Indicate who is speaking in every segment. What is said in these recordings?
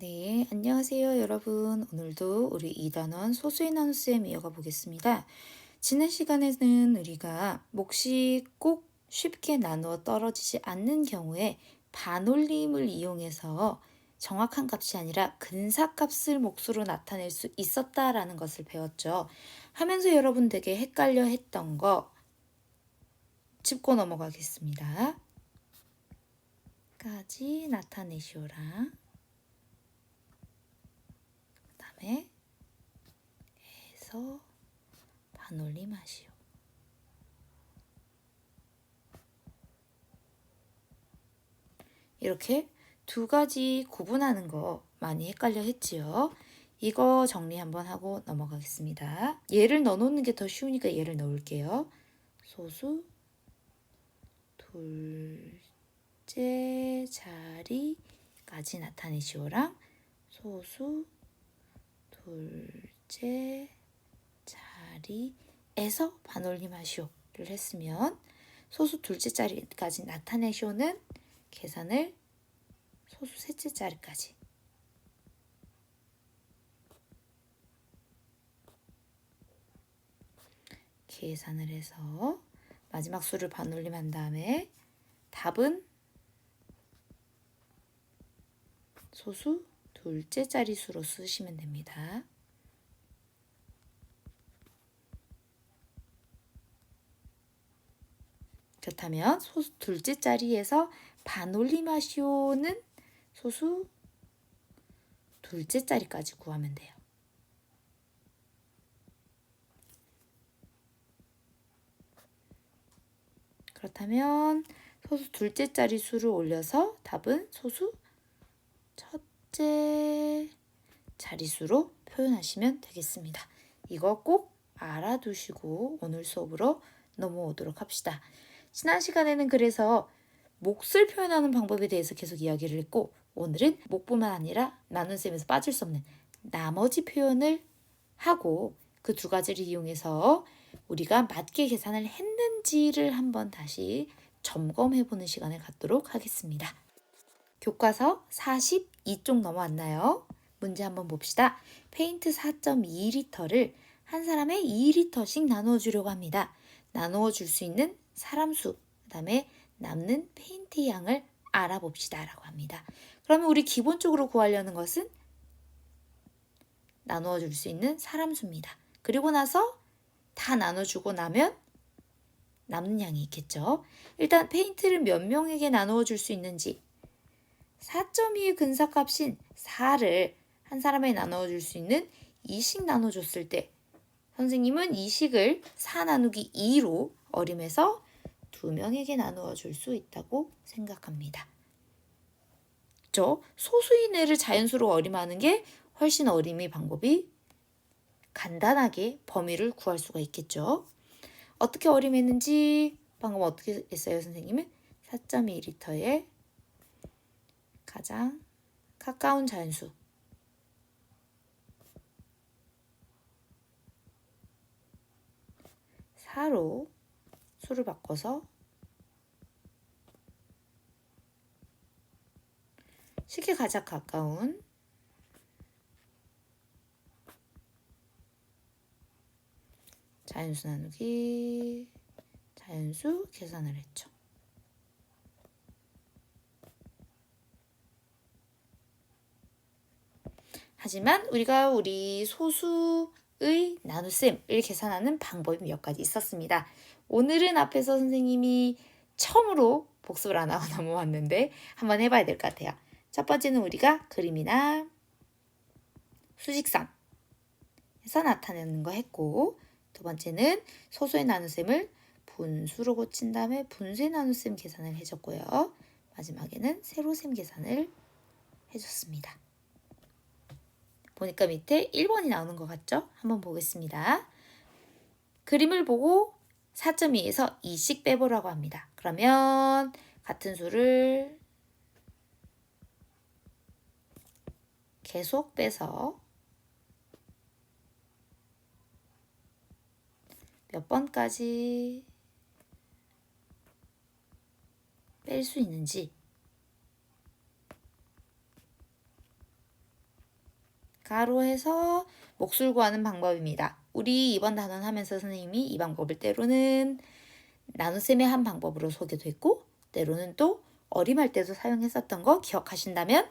Speaker 1: 네, 안녕하세요, 여러분. 오늘도 우리 2단원 소수의 나눗셈 이어가 보겠습니다. 지난 시간에는 우리가 몫이 꼭 쉽게 나누어 떨어지지 않는 경우에 반올림을 이용해서 정확한 값이 아니라 근사값을 몫으로 나타낼 수 있었다라는 것을 배웠죠. 하면서 여러분 되게 헷갈려 했던 거 짚고 넘어가겠습니다. 까지 나타내시오라. 그 다음에 해서 반올림 하시오. 이렇게 두 가지 구분하는 거 많이 헷갈려 했지요. 이거 정리 한번 하고 넘어가겠습니다. 얘를 넣어놓는 게 더 쉬우니까 얘를 넣을게요. 소수 둘째 자리까지 나타내시오랑 소수 둘째 자리에서 반올림 하시오를 했으면 소수 둘째 자리까지 나타내시오는 계산을 소수 셋째 자리까지. 계산을 해서 마지막 수를 반올림한 다음에 답은 소수 둘째 자리수로 쓰시면 됩니다. 그렇다면 소수 둘째 자리에서 반올림하시오는 소수 둘째 자리까지 구하면 돼요. 그렇다면 소수 둘째 자리 수를 올려서 답은 소수 첫 째 자리수로 표현하시면 되겠습니다. 이거 꼭 알아두시고 오늘 수업으로 넘어오도록 합시다. 지난 시간에는 그래서 몫을 표현하는 방법에 대해서 계속 이야기를 했고 오늘은 몫뿐만 아니라 나눈셈에서 빠질 수 없는 나머지 표현을 하고 그 두 가지를 이용해서 우리가 맞게 계산을 했는지를 한번 다시 점검해 보는 시간을 갖도록 하겠습니다. 교과서 42쪽 넘어왔나요? 문제 한번 봅시다. 페인트 4.2리터를 한 사람의 2리터씩 나누어 주려고 합니다. 나누어 줄 수 있는 사람 수, 그 다음에 남는 페인트 양을 알아봅시다. 라고 합니다. 그러면 우리 기본적으로 구하려는 것은 나누어 줄 수 있는 사람 수입니다. 그리고 나서 다 나눠주고 나면 남는 양이 있겠죠. 일단 페인트를 몇 명에게 나누어 줄 수 있는지 4.2의 근사값인 4를 한 사람에 나누어 줄수 있는 2씩 나눠줬을 때 선생님은 2식을 4 나누기 2로 어림해서 두 명에게 나누어 줄 수 있다고 생각합니다. 저 소수인 애를 자연수로 어림하는 게 훨씬 어림의 방법이 간단하게 범위를 구할 수가 있겠죠. 어떻게 어림했는지 방금 어떻게 했어요, 선생님은? 4.2리터에 가장 가까운 자연수. 사로 수를 바꿔서 식에 가장 가까운 자연수 나누기 자연수 계산을 했죠. 하지만 우리가 우리 소수의 나눗셈을 계산하는 방법이 몇 가지 있었습니다. 오늘은 앞에서 선생님이 처음으로 복습을 안 하고 넘어왔는데 한번 해봐야 될 것 같아요. 첫 번째는 우리가 그림이나 수직선에서 나타내는 거 했고 두 번째는 소수의 나눗셈을 분수로 고친 다음에 분수의 나눗셈 계산을 해줬고요. 마지막에는 세로셈 계산을 해줬습니다. 보니까 밑에 1번이 나오는 것 같죠? 한번 보겠습니다. 그림을 보고 4.2에서 2씩 빼보라고 합니다. 그러면 같은 수를 계속 빼서 몇 번까지 뺄 수 있는지 가로해서 몫을 구하는 방법입니다. 우리 이번 단원 하면서 선생님이 이 방법을 때로는 나눗셈의 한 방법으로 소개됐고 때로는 또 어림할 때도 사용했었던 거 기억하신다면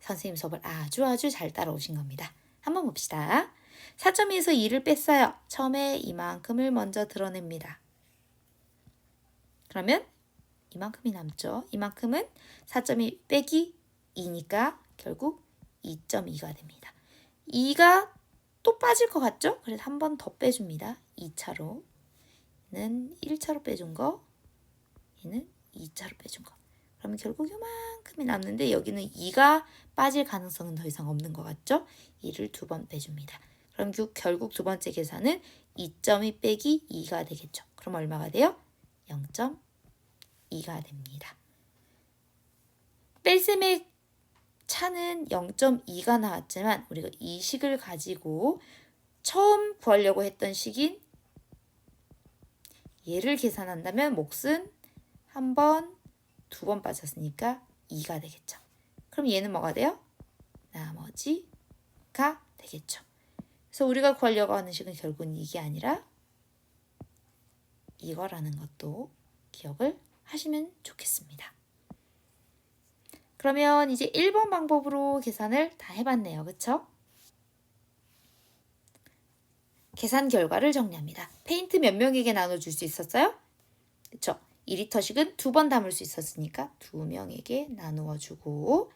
Speaker 1: 선생님 수업을 아주 아주 잘 따라오신 겁니다. 한번 봅시다. 4.2에서 2를 뺐어요. 처음에 이만큼을 먼저 드러냅니다. 그러면 이만큼이 남죠. 이만큼은 4.2 빼기 2니까 결국 2.2가 됩니다. 2가 또 빠질 것 같죠? 그래서 한 번 더 빼줍니다. 2차로. 얘는 1차로 빼준 거, 얘는 2차로 빼준 거. 그러면 결국 요만큼이 남는데 여기는 2가 빠질 가능성은 더 이상 없는 것 같죠? 2를 두 번 빼줍니다. 그럼 그- 결국 두 번째 계산은 2.2 빼기 2가 되겠죠. 그럼 얼마가 돼요? 0.2가 됩니다. 뺄셈의 차는 0.2가 나왔지만 우리가 이 식을 가지고 처음 구하려고 했던 식인 얘를 계산한다면 몫은 한 번, 두 번 빠졌으니까 2가 되겠죠. 그럼 얘는 뭐가 돼요? 나머지가 되겠죠. 그래서 우리가 구하려고 하는 식은 결국은 이게 아니라 이거라는 것도 기억을 하시면 좋겠습니다. 그러면 이제 1번 방법으로 계산을 다 해봤네요. 그쵸? 계산 결과를 정리합니다. 페인트 몇 명에게 나눠줄 수 있었어요? 그쵸? 2리터씩은 두 번 담을 수 있었으니까 두 명에게 나누어 주고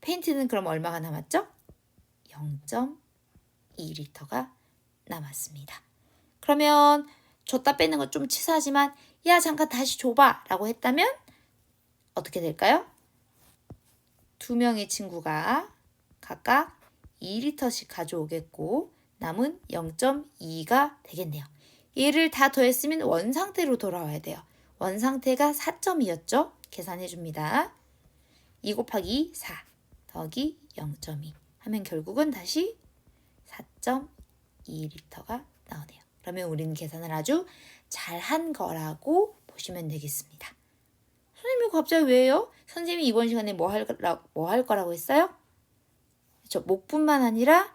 Speaker 1: 페인트는 그럼 얼마가 남았죠? 0.2리터가 남았습니다. 그러면 줬다 빼는 거좀 치사하지만 야 잠깐 다시 줘봐 라고 했다면 어떻게 될까요? 두 명의 친구가 각각 2리터씩 가져오겠고 남은 0.2가 되겠네요. 얘를 다 더했으면 원 상태로 돌아와야 돼요. 원 상태가 4점이었죠? 계산해 줍니다. 2 곱하기 4 더하기 0.2 하면 결국은 다시 4.2리터가 나오네요. 그러면 우리는 계산을 아주 잘한 거라고 보시면 되겠습니다. 선생님 이 갑자기 왜요? 선생님이 이번 시간에 뭐 할 뭐 할 거라고 했어요? 저 목뿐만 아니라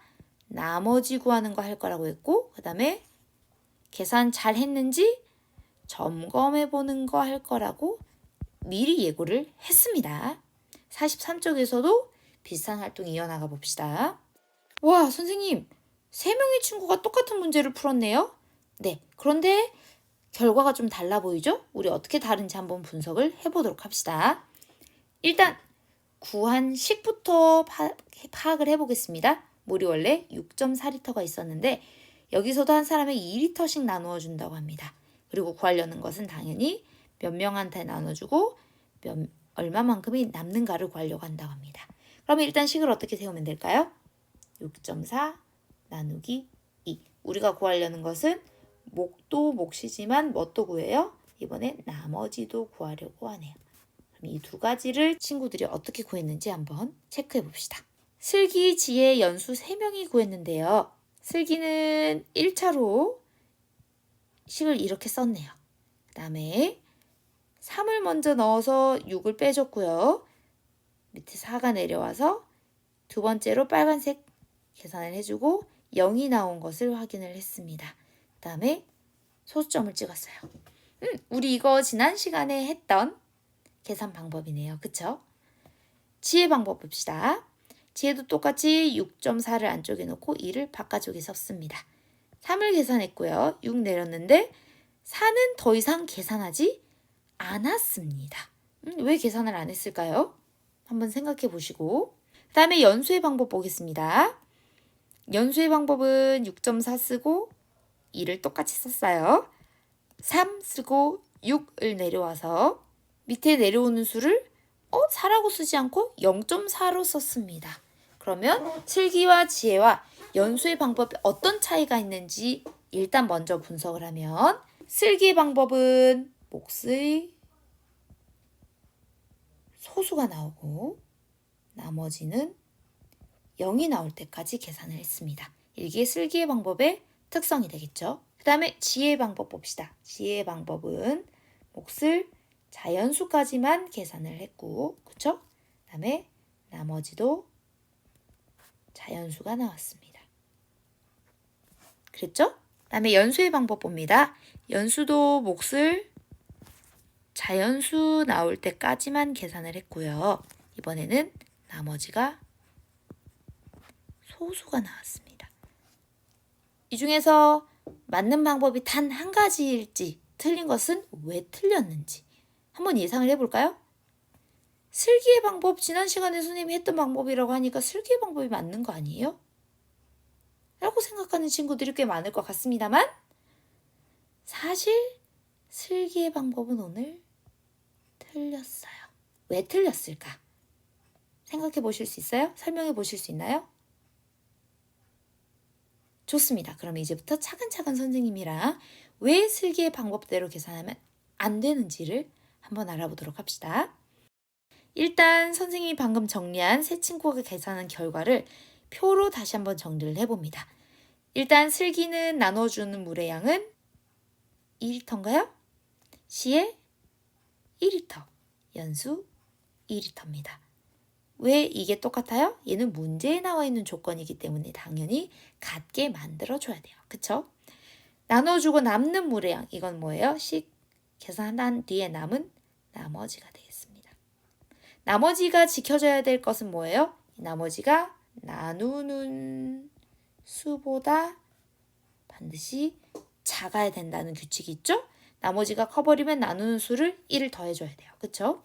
Speaker 1: 나머지 구하는 거 할 거라고 했고 그 다음에 계산 잘 했는지 점검해 보는 거 할 거라고 미리 예고를 했습니다. 43쪽에서도 비슷한 활동 이어나가 봅시다. 와, 선생님, 세 명의 친구가 똑같은 문제를 풀었네요. 네, 그런데 결과가 좀 달라 보이죠? 우리 어떻게 다른지 한번 분석을 해 보도록 합시다. 일단 구한 식부터 파, 파악을 해보겠습니다. 물이 원래 6.4리터가 있었는데 여기서도 한 사람에 2리터씩 나누어 준다고 합니다. 그리고 구하려는 것은 당연히 몇 명한테 나눠주고 몇, 얼마만큼이 남는가를 구하려고 한다고 합니다. 그러면 일단 식을 어떻게 세우면 될까요? 6.4 나누기 2. 우리가 구하려는 것은 목도 몫이지만 뭣도 구해요? 이번에 나머지도 구하려고 하네요. 이 두 가지를 친구들이 어떻게 구했는지 한번 체크해 봅시다. 슬기, 지혜, 연수 3명이 구했는데요. 슬기는 1차로 식을 이렇게 썼네요. 그 다음에 3을 먼저 넣어서 6을 빼줬고요. 밑에 4가 내려와서 두 번째로 빨간색 계산을 해주고 0이 나온 것을 확인을 했습니다. 그 다음에 소수점을 찍었어요. 음, 우리 이거 지난 시간에 했던 계산 방법이네요. 그쵸? 지혜 방법 봅시다. 지혜도 똑같이 6.4를 안쪽에 놓고 2를 바깥쪽에 썼습니다. 3을 계산했고요. 6 내렸는데 4는 더 이상 계산하지 않았습니다. 음, 왜 계산을 안 했을까요? 한번 생각해 보시고 그 다음에 연수의 방법 보겠습니다. 연수의 방법은 6.4 쓰고 2를 똑같이 썼어요. 3 쓰고 6을 내려와서 밑에 내려오는 수를 어? 4라고 쓰지 않고 0.4로 썼습니다. 그러면 슬기와 지혜와 연수의 방법에 어떤 차이가 있는지 일단 먼저 분석을 하면 슬기의 방법은 몫의 소수가 나오고 나머지는 0이 나올 때까지 계산을 했습니다. 이게 슬기의 방법의 특성이 되겠죠. 그 다음에 지혜의 방법 봅시다. 지혜의 방법은 몫을 자연수까지만 계산을 했고, 그쵸? 그 다음에 나머지도 자연수가 나왔습니다. 그랬죠? 다음에 연수의 방법 봅니다. 연수도 몫을 자연수 나올 때까지만 계산을 했고요. 이번에는 나머지가 소수가 나왔습니다. 이 중에서 맞는 방법이 단 한 가지일지 틀린 것은 왜 틀렸는지 한번 예상을 해볼까요? 슬기의 방법 지난 시간에 선생님이 했던 방법이라고 하니까 슬기의 방법이 맞는 거 아니에요? 라고 생각하는 친구들이 꽤 많을 것 같습니다만 사실 슬기의 방법은 오늘 틀렸어요. 왜 틀렸을까? 생각해 보실 수 있어요? 설명해 보실 수 있나요? 좋습니다. 그럼 이제부터 차근차근 선생님이랑 왜 슬기의 방법대로 계산하면 안 되는지를 한번 알아보도록 합시다. 일단 선생님이 방금 정리한 세 친구가 계산한 결과를 표로 다시 한번 정리를 해봅니다. 일단 슬기는 나눠주는 물의 양은 2리터인가요? 시에 1리터, 연수 2리터입니다. 왜 이게 똑같아요? 얘는 문제에 나와 있는 조건이기 때문에 당연히 같게 만들어줘야 돼요. 그쵸? 나눠주고 남는 물의 양, 이건 뭐예요? 식 계산한 뒤에 남은 나머지가 되겠습니다. 나머지가 지켜져야 될 것은 뭐예요? 나머지가 나누는 수보다 반드시 작아야 된다는 규칙이 있죠? 나머지가 커버리면 나누는 수를 1을 더해줘야 돼요. 그쵸?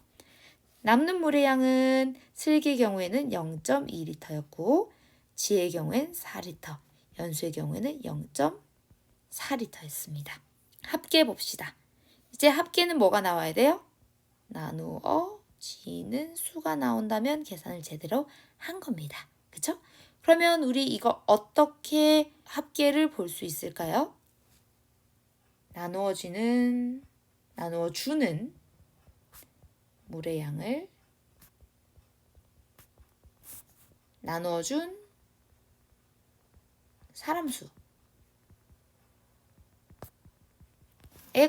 Speaker 1: 남는 물의 양은 슬기의 경우에는 0.2리터였고 지혜의 경우엔 4리터, 연수의 경우에는 0.4리터였습니다. 합계 봅시다. 이제 합계는 뭐가 나와야 돼요? 나누어 지는 수가 나온다면 계산을 제대로 한 겁니다. 그쵸? 그러면 우리 이거 어떻게 합계를 볼 수 있을까요? 나누어지는 나누어 주는 물의 양을 나누어 준 사람 수에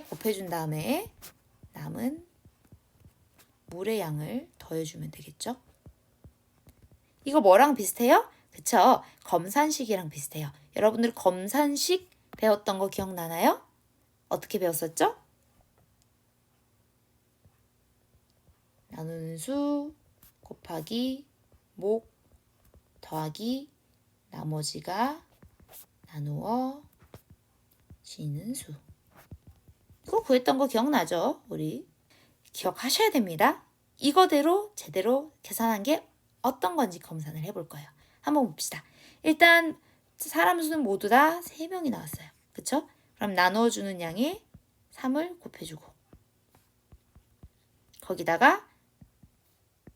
Speaker 1: 곱해준 다음에 남은 물의 양을 더해주면 되겠죠? 이거 뭐랑 비슷해요? 그쵸? 검산식이랑 비슷해요. 여러분들 검산식 배웠던 거 기억나나요? 어떻게 배웠었죠? 나누는 수 곱하기 목 더하기 나머지가 나누어 지는 수. 이거 구했던 거 기억나죠? 우리 기억하셔야 됩니다. 이거대로 제대로 계산한 게 어떤 건지 검산을 해볼 거예요. 한번 봅시다. 일단 사람 수는 모두 다 3명이 나왔어요. 그쵸? 그럼 나눠주는 양에 3을 곱해주고 거기다가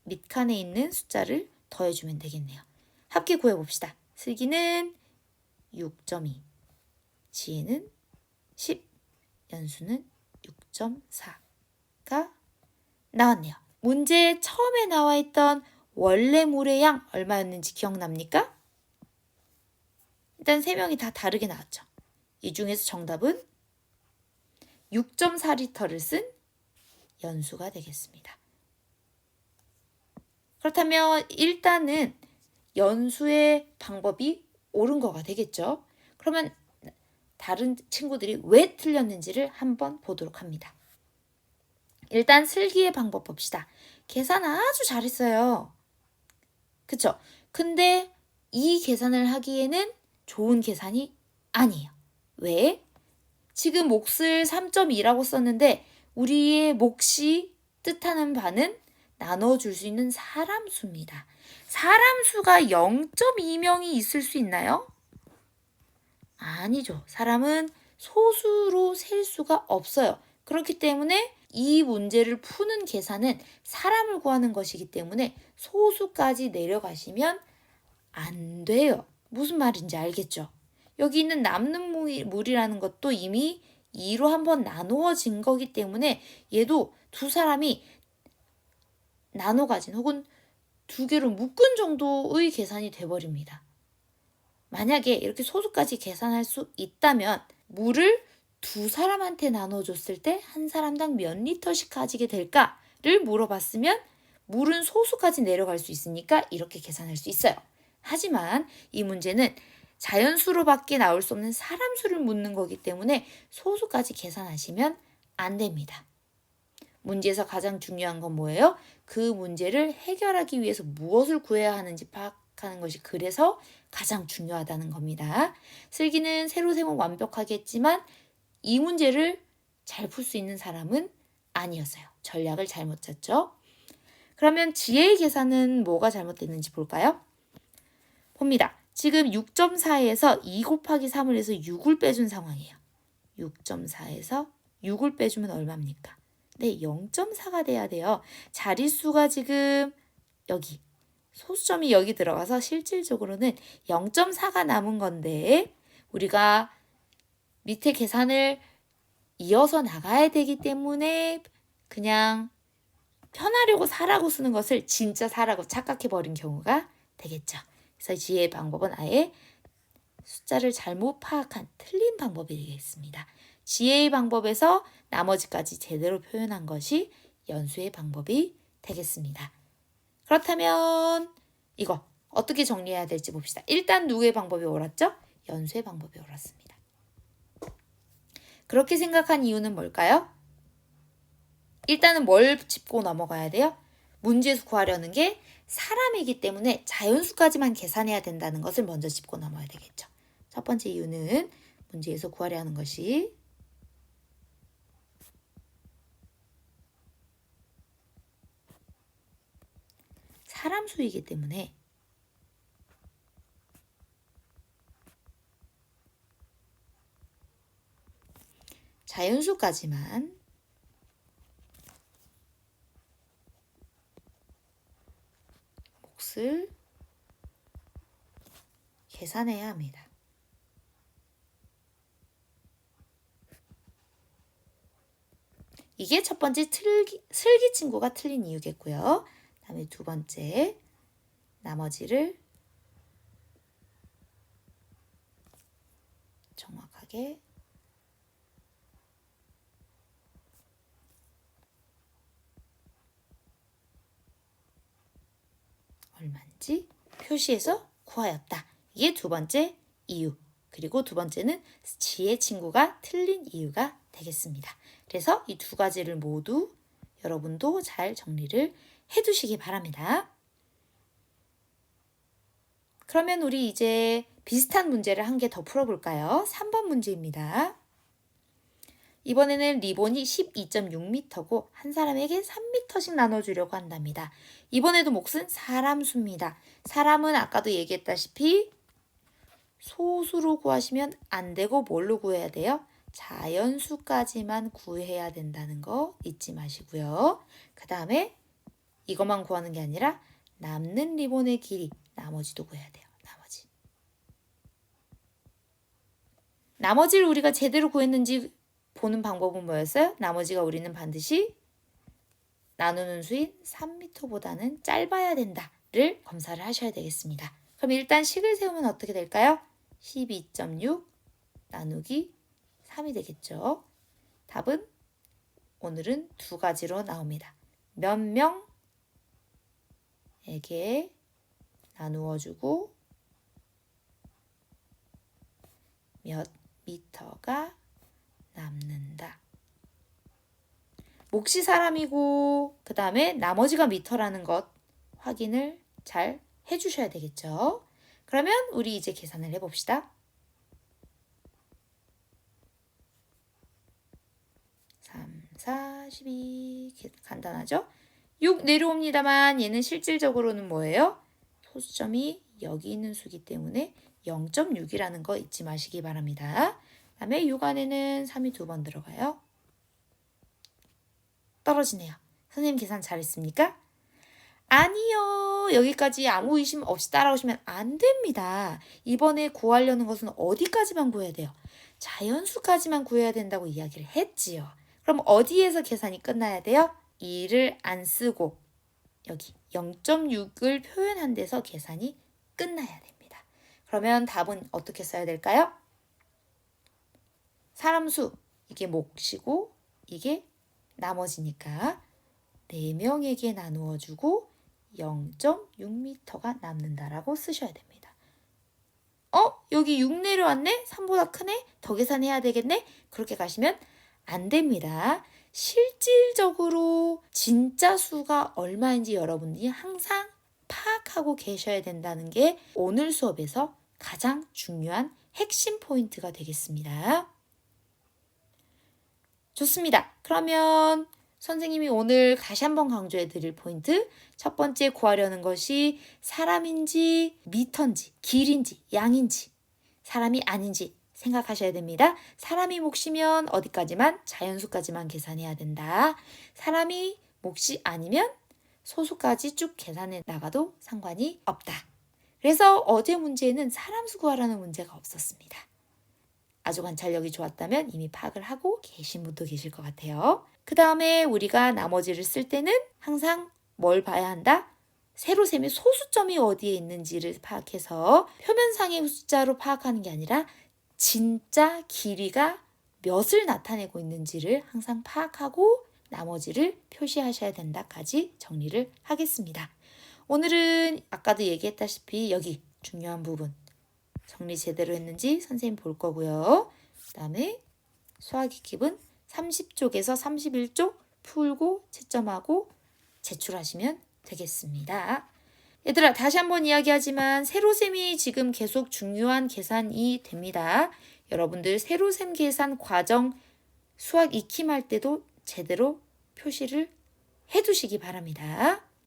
Speaker 1: 밑칸에 있는 숫자를 더해주면 되겠네요. 합계 구해봅시다. 슬기는 6.2, 지혜는 10, 연수는 6.4가 나왔네요. 문제 처음에 나와 있던 원래 물의 양 얼마였는지 기억납니까? 일단 세 명이 다 다르게 나왔죠. 이 중에서 정답은 6.4리터를 쓴 연수가 되겠습니다. 그렇다면 일단은 연수의 방법이 옳은 거가 되겠죠. 그러면 다른 친구들이 왜 틀렸는지를 한번 보도록 합니다. 일단 슬기의 방법 봅시다. 계산 아주 잘했어요. 그쵸? 근데 이 계산을 하기에는 좋은 계산이 아니에요. 왜? 지금 몫을 3.2라고 썼는데 우리의 몫이 뜻하는 바는 나눠줄 수 있는 사람 수입니다. 사람 수가 0.2명이 있을 수 있나요? 아니죠. 사람은 소수로 셀 수가 없어요. 그렇기 때문에 이 문제를 푸는 계산은 사람을 구하는 것이기 때문에 소수까지 내려가시면 안 돼요. 무슨 말인지 알겠죠? 여기 있는 남는 물이라는 것도 이미 2로 한번 나누어진 거기 때문에 얘도 두 사람이 나눠 가진 혹은 두 개로 묶은 정도의 계산이 돼버립니다. 만약에 이렇게 소수까지 계산할 수 있다면 물을 두 사람한테 나눠줬을 때 한 사람당 몇 리터씩 가지게 될까를 물어봤으면 물은 소수까지 내려갈 수 있으니까 이렇게 계산할 수 있어요. 하지만 이 문제는 자연수로밖에 나올 수 없는 사람 수를 묻는 거기 때문에 소수까지 계산하시면 안 됩니다. 문제에서 가장 중요한 건 뭐예요? 그 문제를 해결하기 위해서 무엇을 구해야 하는지 파악하는 것이 그래서 가장 중요하다는 겁니다. 슬기는 세로 세모 완벽하게 했지만 이 문제를 잘 풀 수 있는 사람은 아니었어요. 전략을 잘못 짰죠. 그러면 지혜의 계산은 뭐가 잘못됐는지 볼까요? 봅니다. 지금 6.4에서 2 곱하기 3을 해서 6을 빼준 상황이에요. 6.4에서 6을 빼주면 얼마입니까? 네, 0.4가 돼야 돼요. 자릿수가 지금 여기 소수점이 여기 들어가서 실질적으로는 0.4가 남은 건데 우리가 밑에 계산을 이어서 나가야 되기 때문에 그냥 편하려고 4라고 쓰는 것을 진짜 4라고 착각해 버린 경우가 되겠죠. 그래서 지혜의 방법은 아예 숫자를 잘못 파악한 틀린 방법이 되겠습니다. 지혜의 방법에서 나머지까지 제대로 표현한 것이 연수의 방법이 되겠습니다. 그렇다면 이거 어떻게 정리해야 될지 봅시다. 일단 누구의 방법이 옳았죠? 연수의 방법이 옳았습니다. 그렇게 생각한 이유는 뭘까요? 일단은 뭘 짚고 넘어가야 돼요? 문제에서 구하려는 게 사람이기 때문에 자연수까지만 계산해야 된다는 것을 먼저 짚고 넘어야 되겠죠. 첫 번째 이유는 문제에서 구하려 하는 것이 사람 수이기 때문에 자연수까지만 몫을 계산해야 합니다. 이게 첫 번째 틀기, 슬기 친구가 틀린 이유겠고요. 다음에 두 번째 나머지를 정확하게 얼마인지 표시해서 구하였다. 이게 두 번째 이유. 그리고 두 번째는 지혜 친구가 틀린 이유가 되겠습니다. 그래서 이 두 가지를 모두 여러분도 잘 정리를 해두시기 바랍니다. 그러면 우리 이제 비슷한 문제를 한 개 더 풀어볼까요? 3번 문제입니다. 이번에는 리본이 12.6m고 한 사람에게 3m씩 나눠주려고 한답니다. 이번에도 몫은 사람 수입니다. 사람은 아까도 얘기했다시피 소수로 구하시면 안 되고 뭘로 구해야 돼요? 자연수까지만 구해야 된다는 거 잊지 마시고요. 그 다음에 이것만 구하는 게 아니라 남는 리본의 길이 나머지도 구해야 돼요. 나머지. 나머지를 우리가 제대로 구했는지 보는 방법은 뭐였어요? 나머지가 우리는 반드시 나누는 수인 3m보다는 짧아야 된다를 검사를 하셔야 되겠습니다. 그럼 일단 식을 세우면 어떻게 될까요? 12.6 나누기 3이 되겠죠. 답은 오늘은 두 가지로 나옵니다. 몇 명에게 나누어 주고 몇 미터가 남는다. 몫이 사람이고 그 다음에 나머지가 미터라는 것 확인을 잘 해주셔야 되겠죠. 그러면 우리 이제 계산을 해봅시다. 3, 4, 12 간단하죠? 6 내려옵니다만 얘는 실질적으로는 뭐예요? 소수점이 여기 있는 수기 때문에 0.6이라는 거 잊지 마시기 바랍니다. 다음에 6 안에는 3이 두 번 들어가요. 떨어지네요. 선생님 계산 잘했습니까? 아니요. 여기까지 아무 의심 없이 따라오시면 안 됩니다. 이번에 구하려는 것은 어디까지만 구해야 돼요? 자연수까지만 구해야 된다고 이야기를 했지요. 그럼 어디에서 계산이 끝나야 돼요? 2를 안 쓰고 여기 0.6을 표현한 데서 계산이 끝나야 됩니다. 그러면 답은 어떻게 써야 될까요? 사람 수 이게 몫이고 이게 나머지니까 4명에게 나누어 주고 0.6m가 남는다라고 쓰셔야 됩니다. 어? 여기 6 내려왔네? 3보다 크네? 더 계산해야 되겠네? 그렇게 가시면 안 됩니다. 실질적으로 진짜 수가 얼마인지 여러분들이 항상 파악하고 계셔야 된다는 게 오늘 수업에서 가장 중요한 핵심 포인트가 되겠습니다. 좋습니다. 그러면 선생님이 오늘 다시 한번 강조해 드릴 포인트. 첫 번째 구하려는 것이 사람인지 미터인지 길인지 양인지 사람이 아닌지 생각하셔야 됩니다. 사람이 몫이면 어디까지만 자연수까지만 계산해야 된다. 사람이 몫이 아니면 소수까지 쭉 계산해 나가도 상관이 없다. 그래서 어제 문제에는 사람 수 구하라는 문제가 없었습니다. 아주 관찰력이 좋았다면 이미 파악을 하고 계신 분도 계실 것 같아요. 그 다음에 우리가 나머지를 쓸 때는 항상 뭘 봐야 한다? 세로셈의 소수점이 어디에 있는지를 파악해서 표면상의 숫자로 파악하는 게 아니라 진짜 길이가 몇을 나타내고 있는지를 항상 파악하고 나머지를 표시하셔야 된다까지 정리를 하겠습니다. 오늘은 아까도 얘기했다시피 여기 중요한 부분 정리 제대로 했는지 선생님 볼 거고요. 그 다음에 수학 익힙은 30쪽에서 31쪽 풀고 채점하고 제출하시면 되겠습니다. 얘들아 다시 한번 이야기하지만 세로셈이 지금 계속 중요한 계산이 됩니다. 여러분들 세로셈 계산 과정 수학 익힘할 때도 제대로 표시를 해두시기 바랍니다.